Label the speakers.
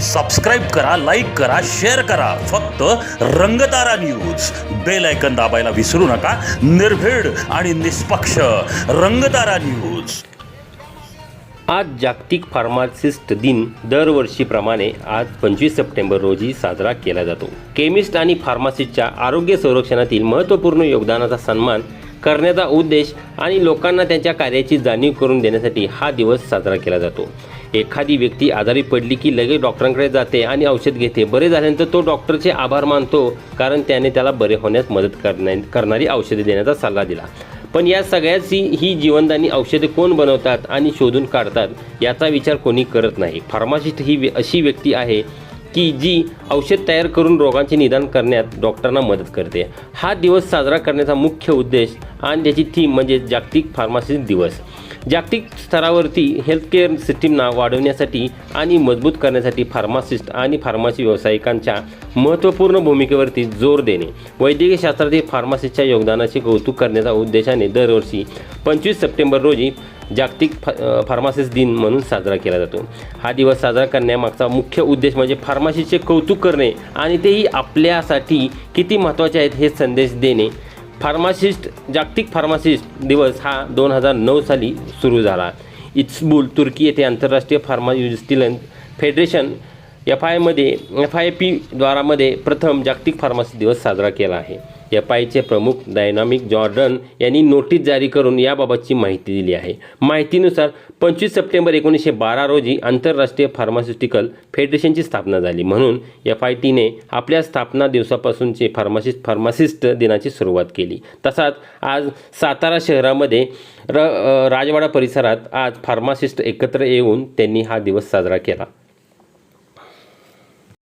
Speaker 1: Subscribe करा like करा share करा. फक्त रंगतारा न्यूज बेल ऐकन दाबायला विसरू नका. निर्भीड आणि निष्पक्ष रंगतारा न्यूज
Speaker 2: आज जागतिक फार्मासिस्ट दिन दरवर्षीप्रमाणे आज पंचवीस सप्टेंबर रोजी साजरा केला जातो. केमिस्ट आणि फार्मासिस्टच्या आरोग्य संरक्षणातील महत्त्वपूर्ण योगदानाचा सन्मान करण्याचा उद्देश आणि लोकांना त्यांच्या कार्याची जाणीव करून देण्यासाठी हा दिवस साजरा केला जातो. एखादी व्यक्ती आजारी पडली की लगेच डॉक्टरांकडे जाते आणि औषध घेते. बरे झाल्यानंतर तो डॉक्टरचे आभार मानतो कारण त्याने त्याला बरे होण्यास मदत करण्या करणारी औषधे देण्याचा सल्ला दिला. पण या सगळ्याची ही जीवनदानी औषधे कोण बनवतात आणि शोधून काढतात याचा विचार कोणी करत नाही. फार्मासिस्ट ही व्य- अशी व्यक्ती आहे की जी औषध तयार करून रोगांचे निदान करण्यात डॉक्टरांना मदत करते. हा दिवस साजरा करण्याचा मुख्य उद्देश आणि त्याची थीम म्हणजे जागतिक फार्मासिस्ट दिवस. जागतिक स्तरावरती हेल्थकेअर सिस्टीमना वाढवण्यासाठी आणि मजबूत करण्यासाठी फार्मासिस्ट आणि फार्मासी व्यावसायिकांच्या महत्त्वपूर्ण भूमिकेवरती जोर देणे. वैद्यकीय शास्त्रातील फार्मासिस्टच्या योगदानाचे कौतुक करण्याच्या उद्देशाने दरवर्षी पंचवीस सप्टेंबर रोजी जागतिक फ फार्मासिस्ट दिन म्हणून साजरा केला जातो. हा दिवस साजरा करण्यामागचा मुख्य उद्देश म्हणजे फार्मासीचे कौतुक करणे आणि तेही आपल्यासाठी किती महत्त्वाचे आहेत हे संदेश देणे. फार्मासिस्ट जागतिक फार्मासिस्ट दिवस हा दोन हजार नऊ साली सुरू झाला. इत्सबुल तुर्की येथे आंतरराष्ट्रीय फार्मायुस्टिलन फेडरेशन एफ आयमध्ये एफ आय पी द्वारामध्ये प्रथम जागतिक फार्मासी दिवस साजरा केला आहे. एफ आयचे प्रमुख डायनामिक जॉर्डन यांनी नोटीस जारी करून याबाबतची माहिती दिली आहे. माहितीनुसार पंचवीस सप्टेंबर एकोणीसशे बारा रोजी आंतरराष्ट्रीय फार्मास्युटिकल फेडरेशनची स्थापना झाली. म्हणून एफ आय टीने आपल्या स्थापना दिवसापासूनचे फार्मासिस्ट फार्मासिस्ट दिनाची सुरुवात केली. तसाच आज सातारा शहरामध्ये र राजवाडा परिसरात आज फार्मासिस्ट एकत्र येऊन त्यांनी हा दिवस साजरा केला.